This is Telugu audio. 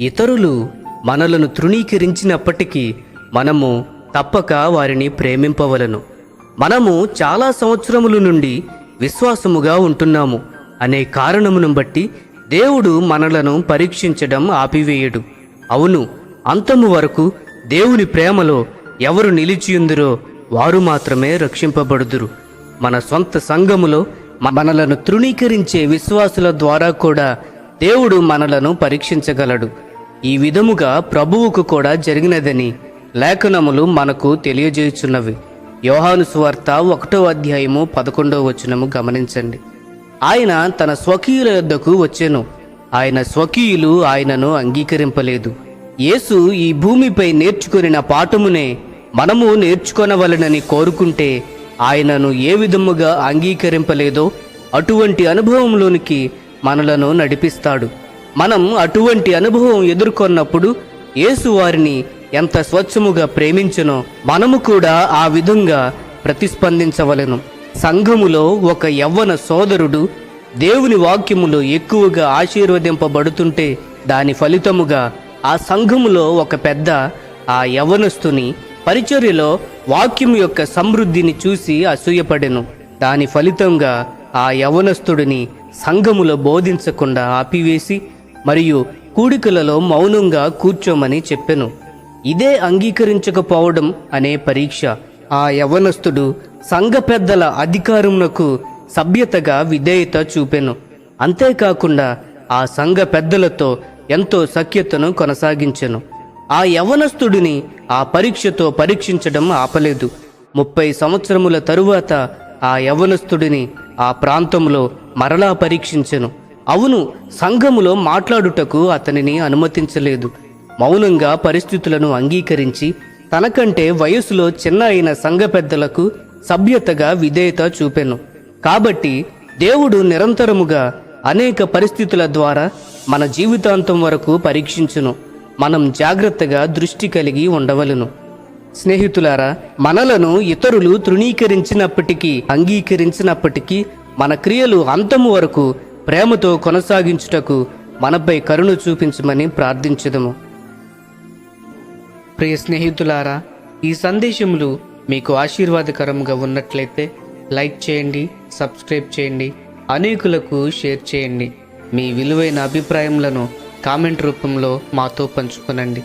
ఇతరులు మనలను తృణీకరించినప్పటికీ మనము తప్పక వారిని ప్రేమింపవలను. మనము చాలా సంవత్సరముల నుండి విశ్వాసముగా ఉంటున్నాము. అనే కారణమును బట్టి దేవుడు మనలను పరీక్షించడం ఆపివేయడు. అవును అంతము వరకు దేవుని ప్రేమలో ఎవరు నిలిచియుందురో వారు మాత్రమే రక్షింపబడుదురు. మన సొంత సంఘములో మనలను తృణీకరించే విశ్వాసుల ద్వారా కూడా దేవుడు మనలను పరీక్షించగలడు. ఈ విధముగా ప్రభువుకు కూడా జరిగినదని లేఖనములు మనకు తెలియజేయుచున్నవి. యోహాను సువార్త ఒకటో అధ్యాయము పదకొండవ వచనము గమనించండి. ఆయన తన స్వకీయుల యొద్దకు వచ్చెను. ఆయన స్వకీయులు ఆయనను అంగీకరింపలేదు. యేసు ఈ భూమిపై నేర్చుకొనిన పాఠమునే మనము నేర్చుకొనవలనని కోరుకుంటే ఆయనను ఏ విధముగా అంగీకరింపలేదో అటువంటి అనుభవంలోనికి మనలను నడిపిస్తాడు. మనం అటువంటి అనుభవం ఎదుర్కొన్నప్పుడు యేసు వారిని ఎంత స్వచ్ఛముగా ప్రేమించునో మనము కూడా ఆ విధంగా ప్రతిస్పందించవలెను. సంఘములో ఒక యవ్వన సోదరుడు దేవుని వాక్యములో ఎక్కువగా ఆశీర్వదింపబడుతుంటే దాని ఫలితముగా ఆ సంఘములో ఒక పెద్ద ఆ యవ్వనస్తుని పరిచర్యలో వాక్యం యొక్క సమృద్ధిని చూసి అసూయపడెను. దాని ఫలితంగా ఆ యవనస్తుడిని సంఘములో బోధించకుండా ఆపివేసి మరియు కూడికలలో మౌనంగా కూర్చోమని చెప్పెను. ఇదే అంగీకరించకపోవడం అనే పరీక్ష ఆ యవనస్తుడు సంఘ పెద్దల అధికారమునకు సభ్యతగా విధేయత చూపెను. అంతేకాకుండా ఆ సంఘ పెద్దలతో ఎంతో సఖ్యతను కొనసాగించెను. ఆ యవనస్తుడిని ఆ పరీక్షతో పరీక్షించడం ఆపలేదు. ముప్పై సంవత్సరముల తరువాత ఆ యవనస్తుడిని ఆ ప్రాంతంలో మరలా పరీక్షించెను. అవును సంఘములో మాట్లాడుటకు అతనిని అనుమతించలేదు. మౌనంగా పరిస్థితులను అంగీకరించి తనకంటే వయసులో చిన్న అయిన సంఘ పెద్దలకు సభ్యతగా విధేయత చూపెను. కాబట్టి దేవుడు నిరంతరముగా అనేక పరిస్థితుల ద్వారా మన జీవితాంతం వరకు పరీక్షించును. మనం జాగ్రత్తగా దృష్టి కలిగి ఉండవలను. స్నేహితులారా మనలను ఇతరులు తృణీకరించినప్పటికీ అంగీకరించినప్పటికీ మన క్రియలు అంతము వరకు ప్రేమతో కొనసాగించుటకు మనపై కరుణ చూపించమని ప్రార్థించదము. ప్రియ స్నేహితులారా ఈ సందేశములు మీకు ఆశీర్వాదకరంగా ఉన్నట్లయితే లైక్ చేయండి సబ్స్క్రైబ్ చేయండి అనేకులకు షేర్ చేయండి. మీ విలువైన అభిప్రాయములను కామెంట్ రూపంలో మాతో పంచుకునండి.